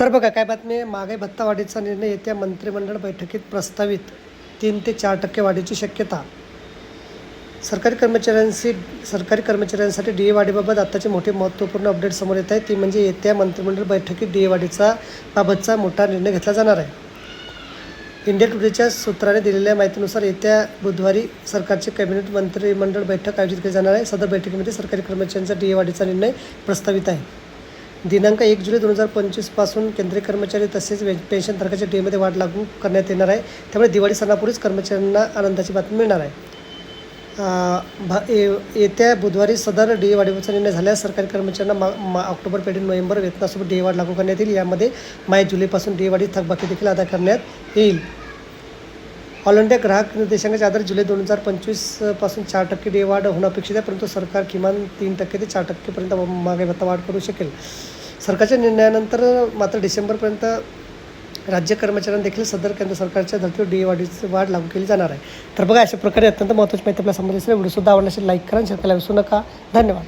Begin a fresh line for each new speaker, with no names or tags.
तर बघा काय बातमी आहे? महागाई भत्ता वाढीचा निर्णय येत्या मंत्रिमंडळ बैठकीत प्रस्तावित. तीन ते चार टक्के वाढीची शक्यता. सरकारी कर्मचाऱ्यांशी सरकारी कर्मचाऱ्यांसाठी डी ए वाढीबाबत आत्ताचे मोठे महत्त्वपूर्ण अपडेट समोर येत आहे. ती म्हणजे येत्या मंत्रिमंडळ बैठकीत डी ए वाढीचा बाबतचा मोठा निर्णय घेतला जाणार आहे. इंडिया टुडेच्या सूत्राने दिलेल्या माहितीनुसार येत्या बुधवारी सरकारचे कॅबिनेट मंत्रिमंडळ बैठक आयोजित केली जाणार आहे. सदर बैठकीमध्ये सरकारी कर्मचाऱ्यांचा डी ए वाढीचा निर्णय प्रस्तावित आहे. दिनांक एक जुलै दोन हजार पंचवीसपासून केंद्रीय कर्मचारी तसेच पेन्शन पेन्शनधारकाच्या डीएमध्ये वाढ लागू करण्यात येणार आहे. त्यामुळे दिवाळी सणापूर्वीच कर्मचाऱ्यांना आनंदाची बातमी मिळणार आहे. भा येत्या बुधवारी सदर डी ए वाढीचा निर्णय झाल्यास सरकारी कर्मचाऱ्यांना मा मा ऑक्टोबर पेढी नोव्हेंबर वेतनासोबत डी वाढ लागू करण्यात येईल. यामध्ये माय जुलैपासून डी वाढी थकबाकी देखील अदा करण्यात येईल. ऑल इंडिया ग्राहक निर्देशांकाच्या आधारे जुलै दोन हजार पंचवीसपासून चार टक्के डी वाढ होणं अपेक्षित आहे परंतु सरकार किमान तीन टक्के ते चार टक्केपर्यंत मागे भत्ता वाढ करू शकेल. सरकारच्या निर्णयानंतर मात्र डिसेंबरपर्यंत राज्य कर्मचाऱ्यांना देखील सदर केंद्र सरकारच्या धर्तीवर डी ए वाढीची वाढ लागू केली जाणार आहे. तर बघा अशा प्रकारे अत्यंत महत्त्वाची माहिती आपल्यासमोर दिसली व्हिडिओसुद्धा आवडला असेल लाईक करा आणि शेअर करायला विसरू नका. धन्यवाद.